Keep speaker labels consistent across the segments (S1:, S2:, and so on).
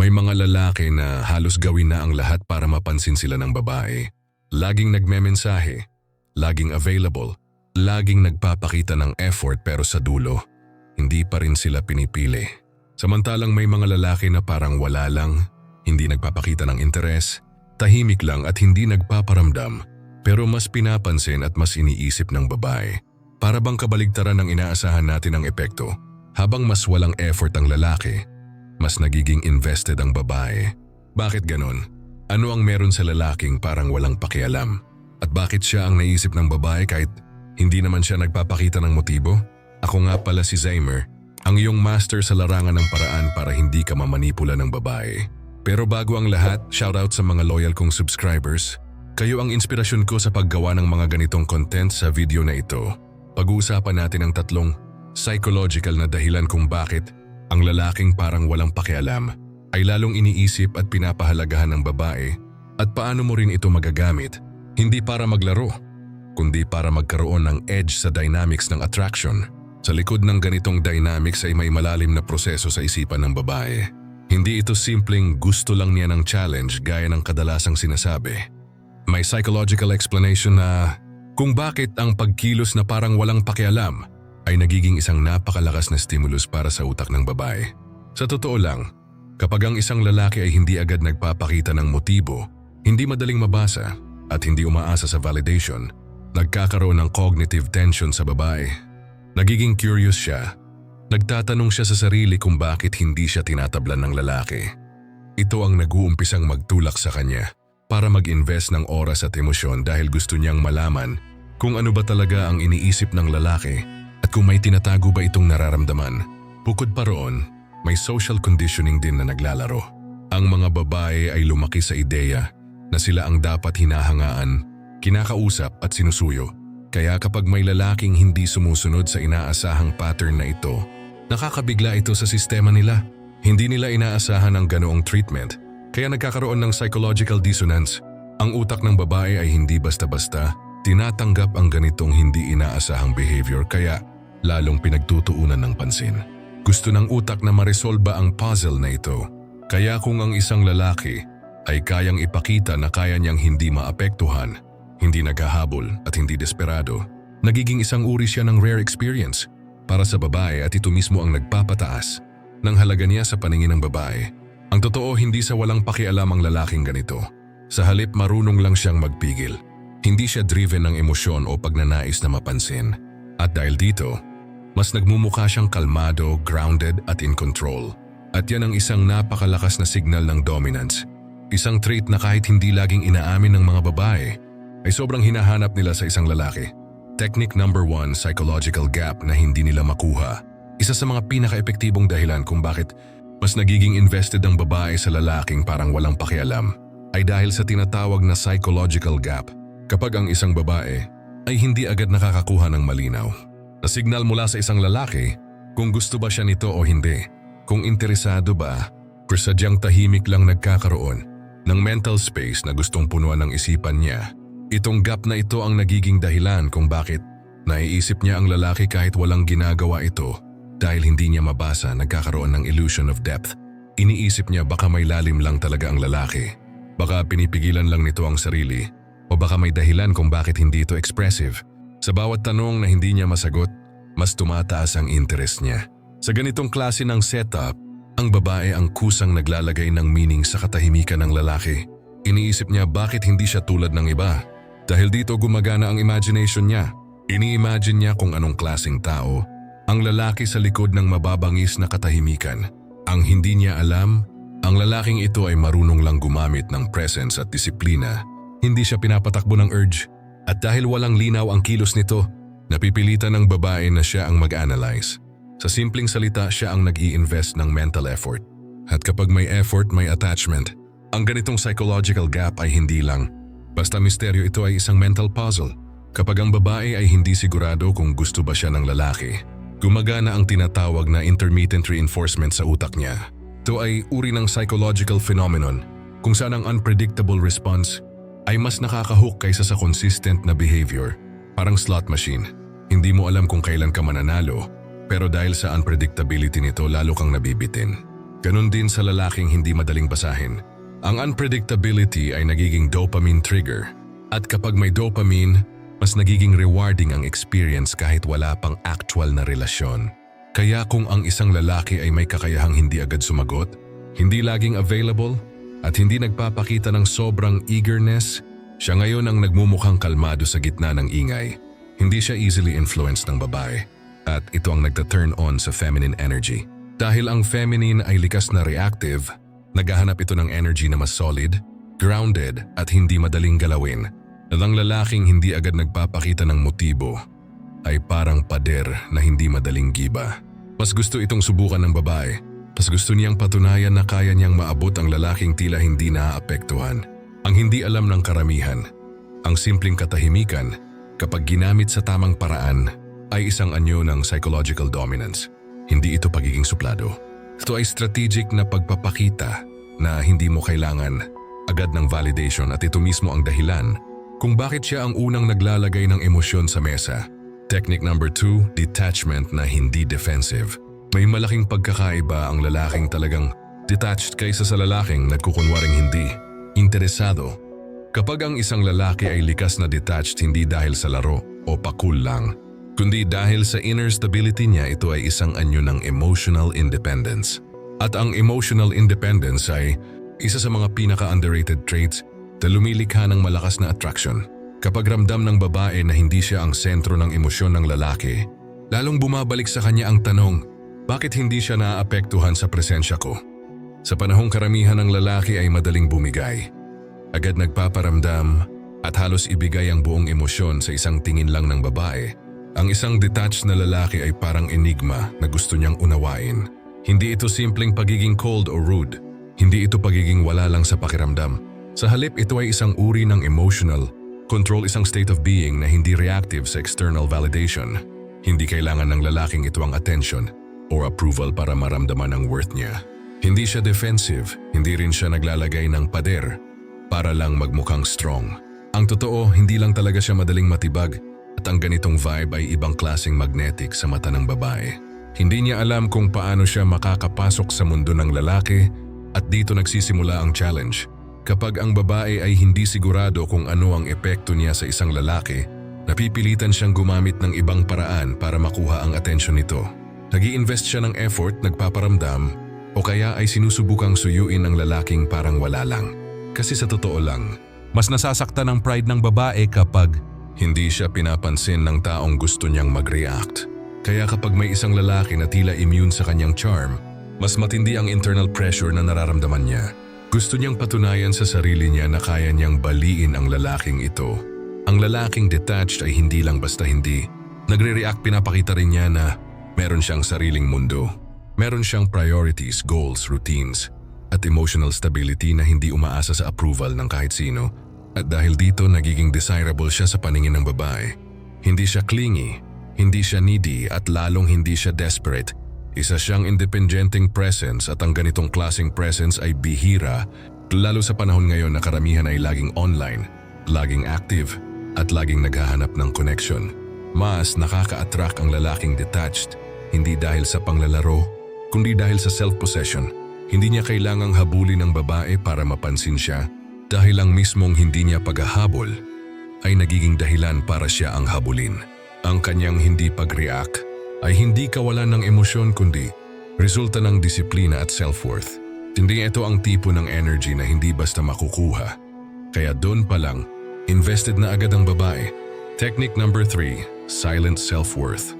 S1: May mga lalaki na halos gawin na ang lahat para mapansin sila ng babae. Laging nagmemensahe, laging available, laging nagpapakita ng effort pero sa dulo, hindi pa rin sila pinipili. Samantalang may mga lalaki na parang wala lang, hindi nagpapakita ng interes, tahimik lang at hindi nagpaparamdam, pero mas pinapansin at mas iniisip ng babae. Para bang kabaligtaran ng inaasahan natin ang epekto, habang mas walang effort ang lalaki, mas nagiging invested ang babae. Bakit ganon? Ano ang meron sa lalaking parang walang pakialam? At bakit siya ang naisip ng babae kahit hindi naman siya nagpapakita ng motibo? Ako nga pala si Zymer, ang iyong master sa larangan ng paraan para hindi ka mamanipula ng babae. Pero bago ang lahat, shoutout sa mga loyal kong subscribers. Kayo ang inspirasyon ko sa paggawa ng mga ganitong content sa video na ito. Pag-uusapan natin ang tatlong psychological na dahilan kung bakit ang lalaking parang walang pakialam ay lalong iniisip at pinapahalagahan ng babae at paano mo rin ito magagamit, hindi para maglaro, kundi para magkaroon ng edge sa dynamics ng attraction. Sa likod ng ganitong dynamics ay may malalim na proseso sa isipan ng babae. Hindi ito simpleng gusto lang niya ng challenge gaya ng kadalasang sinasabi. May psychological explanation na kung bakit ang pagkilos na parang walang pakialam ay nagiging isang napakalakas na stimulus para sa utak ng babae. Sa totoo lang, kapag ang isang lalaki ay hindi agad nagpapakita ng motibo, hindi madaling mabasa at hindi umaasa sa validation, nagkakaroon ng cognitive tension sa babae. Nagiging curious siya. Nagtatanong siya sa sarili kung bakit hindi siya tinatablan ng lalaki. Ito ang nag-uumpisang magtulak sa kanya para mag-invest ng oras at emosyon dahil gusto niyang malaman kung ano ba talaga ang iniisip ng lalaki at kung may tinatago ba itong nararamdaman, bukod pa roon, may social conditioning din na naglalaro. Ang mga babae ay lumaki sa ideya na sila ang dapat hinahangaan, kinakausap at sinusuyo. Kaya kapag may lalaking hindi sumusunod sa inaasahang pattern na ito, nakakabigla ito sa sistema nila. Hindi nila inaasahan ang ganoong treatment, kaya nagkakaroon ng psychological dissonance. Ang utak ng babae ay hindi basta-basta tinatanggap ang ganitong hindi inaasahang behavior kaya lalong pinagtutuunan ng pansin. Gusto ng utak na maresolba ang puzzle na ito. Kaya kung ang isang lalaki ay kayang ipakita na kaya niyang hindi maapektuhan, hindi naghahabol at hindi desperado, nagiging isang uri siya ng rare experience para sa babae at ito mismo ang nagpapataas ng halaga niya sa paningin ng babae. Ang totoo hindi sa walang pakialam ang lalaking ganito. Sa halip marunong lang siyang magpigil. Hindi siya driven ng emosyon o pagnanais na mapansin. At dahil dito, mas nagmumukha siyang kalmado, grounded at in control. At yan ang isang napakalakas na signal ng dominance. Isang trait na kahit hindi laging inaamin ng mga babae, ay sobrang hinahanap nila sa isang lalaki. Technique number one, psychological gap na hindi nila makuha. Isa sa mga pinaka-epektibong dahilan kung bakit mas nagiging invested ang babae sa lalaking parang walang pakialam ay dahil sa tinatawag na psychological gap kapag ang isang babae ay hindi agad nakakakuha ng malinaw na signal mula sa isang lalaki kung gusto ba siya nito o hindi, kung interesado ba, persadyang tahimik lang nagkakaroon ng mental space na gustong punuan ng isipan niya. Itong gap na ito ang nagiging dahilan kung bakit naiisip niya ang lalaki kahit walang ginagawa ito dahil hindi niya mabasa nagkakaroon ng illusion of depth. Iniisip niya baka may lalim lang talaga ang lalaki. Baka pinipigilan lang nito ang sarili o baka may dahilan kung bakit hindi ito expressive. Sa bawat tanong na hindi niya masagot, mas tumataas ang interest niya. Sa ganitong klase ng setup, ang babae ang kusang naglalagay ng meaning sa katahimikan ng lalaki. Iniisip niya bakit hindi siya tulad ng iba. Dahil dito gumagana ang imagination niya. Ini-imagine niya kung anong klaseng tao ang lalaki sa likod ng mababangis na katahimikan. Ang hindi niya alam, ang lalaking ito ay marunong lang gumamit ng presence at disiplina. Hindi siya pinapatakbo ng urge at dahil walang linaw ang kilos nito, napipilitan ng babae na siya ang mag-analyze. Sa simpleng salita, siya ang nag invest ng mental effort. At kapag may effort, may attachment. Ang ganitong psychological gap ay hindi lang. Basta misteryo ito ay isang mental puzzle. Kapag ang babae ay hindi sigurado kung gusto ba siya ng lalaki, gumagana ang tinatawag na intermittent reinforcement sa utak niya. Ito ay uri ng psychological phenomenon kung saan ang unpredictable response ay mas nakakahook kaysa sa consistent na behavior. Parang slot machine. Hindi mo alam kung kailan ka mananalo, pero dahil sa unpredictability nito lalo kang nabibitin. Ganon din sa lalaking hindi madaling basahin. Ang unpredictability ay nagiging dopamine trigger. At kapag may dopamine, mas nagiging rewarding ang experience kahit wala pang actual na relasyon. Kaya kung ang isang lalaki ay may kakayahang hindi agad sumagot, hindi laging available, at hindi nagpapakita ng sobrang eagerness, siya ngayon ang nagmumukhang kalmado sa gitna ng ingay. Hindi siya easily influenced ng babae. At ito ang nagta-turn on sa feminine energy. Dahil ang feminine ay likas na reactive, naghahanap ito ng energy na mas solid, grounded at hindi madaling galawin. At lalaking hindi agad nagpapakita ng motibo ay parang pader na hindi madaling giba. Mas gusto itong subukan ng babae. Mas gusto niyang patunayan na kaya niyang maabot ang lalaking tila hindi naaapektuhan. Ang hindi alam ng karamihan, ang simpleng katahimikan kapag ginamit sa tamang paraan ay isang anyo ng psychological dominance. Hindi ito pagiging suplado. Ito ay strategic na pagpapakita na hindi mo kailangan agad ng validation at ito mismo ang dahilan kung bakit siya ang unang naglalagay ng emosyon sa mesa. Technique number 2, detachment na hindi defensive. May malaking pagkakaiba ang lalaking talagang detached kaysa sa lalaking nagkukunwaring hindi interesado. Kapag ang isang lalaki ay likas na detached hindi dahil sa laro o pakul lang, kundi dahil sa inner stability niya ito ay isang anyo ng emotional independence. At ang emotional independence ay isa sa mga pinaka-underrated traits na lumilikha ng malakas na attraction. Kapag ramdam ng babae na hindi siya ang sentro ng emosyon ng lalaki, lalong bumabalik sa kanya ang tanong, bakit hindi siya naapektuhan sa presensya ko? Sa panahong karamihan ng lalaki ay madaling bumigay. Agad nagpaparamdam at halos ibigay ang buong emosyon sa isang tingin lang ng babae. Ang isang detached na lalaki ay parang enigma na gusto niyang unawain. Hindi ito simpleng pagiging cold o rude. Hindi ito pagiging wala lang sa pakiramdam. Sa halip ito ay isang uri ng emotional, control isang state of being na hindi reactive sa external validation. Hindi kailangan ng lalaking ito ang attention or approval para maramdaman ang worth niya. Hindi siya defensive, hindi rin siya naglalagay ng pader para lang magmukhang strong. Ang totoo, hindi lang talaga siya madaling matibag at ang ganitong vibe ay ibang klaseng magnetic sa mata ng babae. Hindi niya alam kung paano siya makakapasok sa mundo ng lalaki at dito nagsisimula ang challenge. Kapag ang babae ay hindi sigurado kung ano ang epekto niya sa isang lalaki, napipilitan siyang gumamit ng ibang paraan para makuha ang atensyon nito. Nag invest siya ng effort, nagpaparamdam, o kaya ay sinusubukang suyuin ng lalaking parang wala lang. Kasi sa totoo lang, mas nasasaktan ang pride ng babae kapag hindi siya pinapansin ng taong gusto niyang mag-react. Kaya kapag may isang lalaki na tila immune sa kanyang charm, mas matindi ang internal pressure na nararamdaman niya. Gusto niyang patunayan sa sarili niya na kaya niyang baliin ang lalaking ito. Ang lalaking detached ay hindi lang basta hindi. Nagre-react pinapakita rin niya na meron siyang sariling mundo. Meron siyang priorities, goals, routines, at emotional stability na hindi umaasa sa approval ng kahit sino. At dahil dito, nagiging desirable siya sa paningin ng babae. Hindi siya clingy, hindi siya needy at lalong hindi siya desperate. Isa siyang independenteng presence at ang ganitong klaseng presence ay bihira lalo sa panahon ngayon na karamihan ay laging online, laging active, at laging naghahanap ng connection. Mas nakaka-attract ang lalaking detached, hindi dahil sa panglalaro kundi dahil sa self-possession. Hindi niya kailangang habulin ng babae para mapansin siya dahil ang mismong hindi niya paghahabol ay nagiging dahilan para siya ang habulin. Ang kanyang hindi pag-react ay hindi kawalan ng emosyon kundi resulta ng disiplina at self-worth. Hindi ito ang tipo ng energy na hindi basta makukuha. Kaya doon pa lang, invested na agad ang babae. Technique number 3, silent self-worth.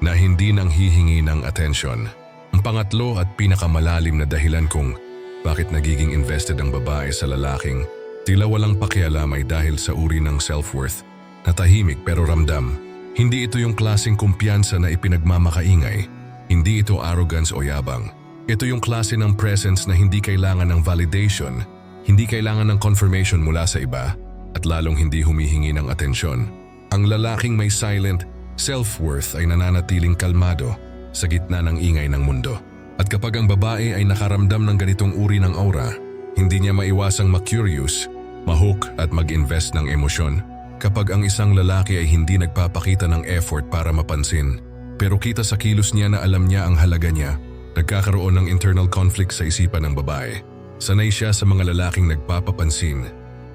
S1: Na hindi nang hihingi ng atensyon. Ang pangatlo at pinakamalalim na dahilan kung bakit nagiging invested ang babae sa lalaking tila walang pakialam ay dahil sa uri ng self-worth na tahimik pero ramdam. Hindi ito yung klaseng kumpiyansa na ipinagmamakaingay. Hindi ito arrogance o yabang. Ito yung klase ng presence na hindi kailangan ng validation, hindi kailangan ng confirmation mula sa iba, at lalong hindi humihingi ng atensyon. Ang lalaking may silent self-worth ay nananatiling kalmado sa gitna ng ingay ng mundo. At kapag ang babae ay nakaramdam ng ganitong uri ng aura, hindi niya maiwasang ma-curious, mahook at mag-invest ng emosyon. Kapag ang isang lalaki ay hindi nagpapakita ng effort para mapansin, pero kita sa kilos niya na alam niya ang halaga niya, Nagkakaroon ng internal conflict sa isipan ng babae. Sanay siya sa mga lalaking nagpapapansin,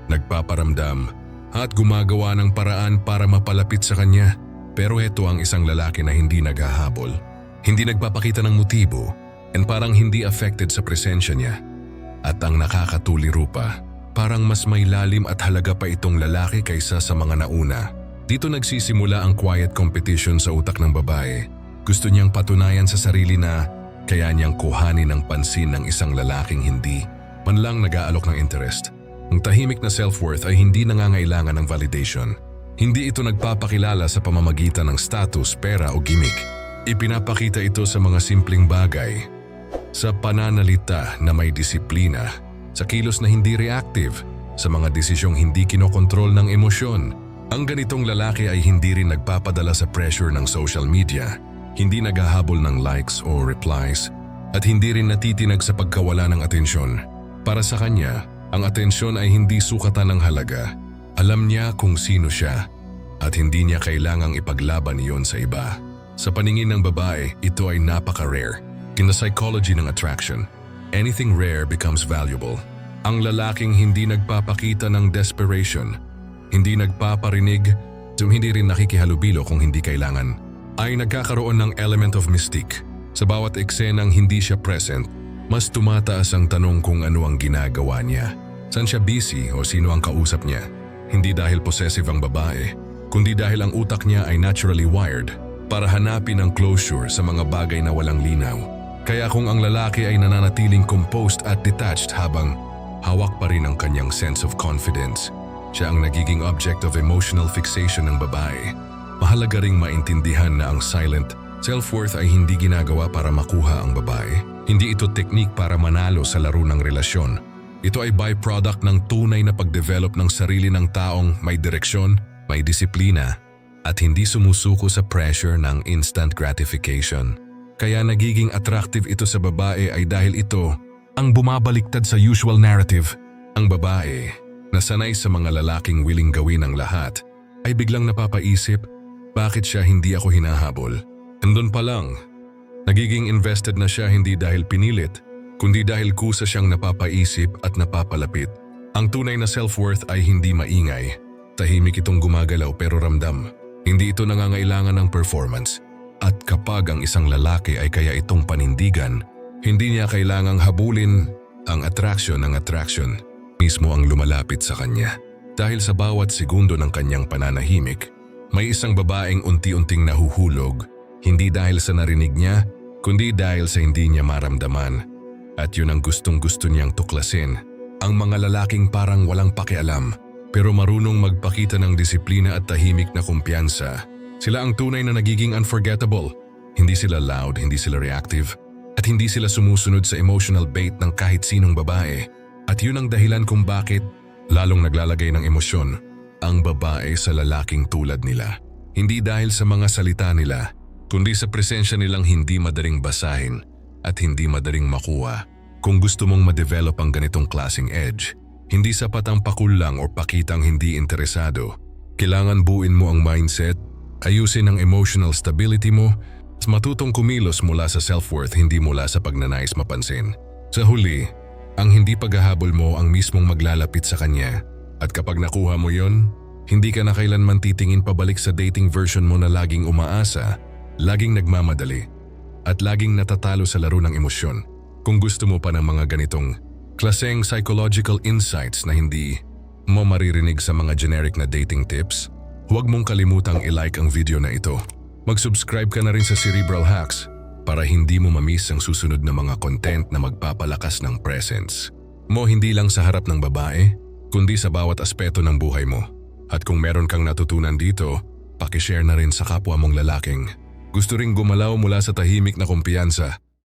S1: nagpaparamdam, at gumagawa ng paraan para mapalapit sa kanya. Pero ito ang isang lalaki na hindi naghahabol. Hindi nagpapakita ng motibo and parang hindi affected sa presensya niya. At ang nakakatuliro pa, parang mas may lalim at halaga pa itong lalaki kaysa sa mga nauna. Dito nagsisimula ang quiet competition sa utak ng babae. Gusto niyang patunayan sa sarili na kaya niyang kuhanin ang pansin ng isang lalaking hindi man lang nag-aalok ng interest. Ang tahimik na self-worth ay hindi nangangailangan ng validation. Hindi ito nagpapakilala sa pamamagitan ng status, pera o gimmick. Ipinapakita ito sa mga simpleng bagay. Sa pananalita na may disiplina, sa kilos na hindi reactive, sa mga desisyong hindi kinokontrol ng emosyon. Ang ganitong lalaki ay hindi rin nagpapadala sa pressure ng social media, hindi naghahabol ng likes o replies, at hindi rin natitinag sa pagkawala ng atensyon. Para sa kanya, ang atensyon ay hindi sukatan ng halaga. Alam niya kung sino siya at hindi niya kailangang ipaglaban iyon sa iba. Sa paningin ng babae, ito ay napaka-rare. In the psychology ng attraction, anything rare becomes valuable. Ang lalaking hindi nagpapakita ng desperation, hindi nagpaparinig, hindi rin nakikihalubilo kung hindi kailangan, ay nagkakaroon ng element of mystique. Sa bawat eksenang hindi siya present, mas tumataas ang tanong kung ano ang ginagawa niya. Saan siya busy o sino ang kausap niya? Hindi dahil possessive ang babae, kundi dahil ang utak niya ay naturally wired para hanapin ang closure sa mga bagay na walang linaw. Kaya kung ang lalaki ay nananatiling composed at detached habang hawak pa rin ang kanyang sense of confidence, siya ang nagiging object of emotional fixation ng babae. Mahalaga ring maintindihan na ang silent self-worth ay hindi ginagawa para makuha ang babae. Hindi ito teknik para manalo sa laro ng relasyon. Ito ay byproduct ng tunay na pagdevelop ng sarili ng taong may direksyon, may disiplina, at hindi sumusuko sa pressure ng instant gratification. Kaya nagiging attractive ito sa babae ay dahil ito ang bumabaliktad sa usual narrative. Ang babae, na sanay sa mga lalaking willing gawin ang lahat, ay biglang napapaisip, bakit siya hindi ako hinahabol? Andun pa lang, nagiging invested na siya hindi dahil pinilit, kundi dahil kusa siyang napapaisip at napapalapit. Ang tunay na self-worth ay hindi maingay. Tahimik itong gumagalaw pero ramdam. Hindi ito nangangailangan ng performance. At kapag ang isang lalaki ay kaya itong panindigan, hindi niya kailangang habulin ang attraction ng attraction. Mismo ang lumalapit sa kanya. Dahil sa bawat segundo ng kanyang pananahimik, may isang babaeng unti-unting nahuhulog, hindi dahil sa narinig niya, kundi dahil sa hindi niya maramdaman. At yun ang gustong gusto niyang tuklasin. Ang mga lalaking parang walang pakialam, pero marunong magpakita ng disiplina at tahimik na kumpiyansa. Sila ang tunay na nagiging unforgettable. Hindi sila loud, hindi sila reactive, at hindi sila sumusunod sa emotional bait ng kahit sinong babae. At yun ang dahilan kung bakit lalong naglalagay ng emosyon ang babae sa lalaking tulad nila. Hindi dahil sa mga salita nila, kundi sa presensya nilang hindi madaling basahin at hindi madaling makuha. Kung gusto mong ma-develop ang ganitong klasing edge, hindi sapat ang pakulang o pakitang hindi interesado. Kailangan buuin mo ang mindset, ayusin ang emotional stability mo, at matutong kumilos mula sa self-worth hindi mula sa pagnanais mapansin. Sa huli, ang hindi paghahabol mo ang mismong maglalapit sa kanya. At kapag nakuha mo yon, hindi ka na kailanman titingin pabalik sa dating version mo na laging umaasa, laging nagmamadali, at laging natatalo sa laro ng emosyon. Kung gusto mo pa ng mga ganitong klaseng psychological insights na hindi mo maririnig sa mga generic na dating tips, huwag mong kalimutang i-like ang video na ito. Mag-subscribe ka na rin sa Cerebral Hacks para hindi mo mamiss ang susunod na mga content na magpapalakas ng presence mo hindi lang sa harap ng babae, kundi sa bawat aspeto ng buhay mo. At kung meron kang natutunan dito, pakishare na rin sa kapwa mong lalaking. Gusto ring gumalaw mula sa tahimik na kumpiyansa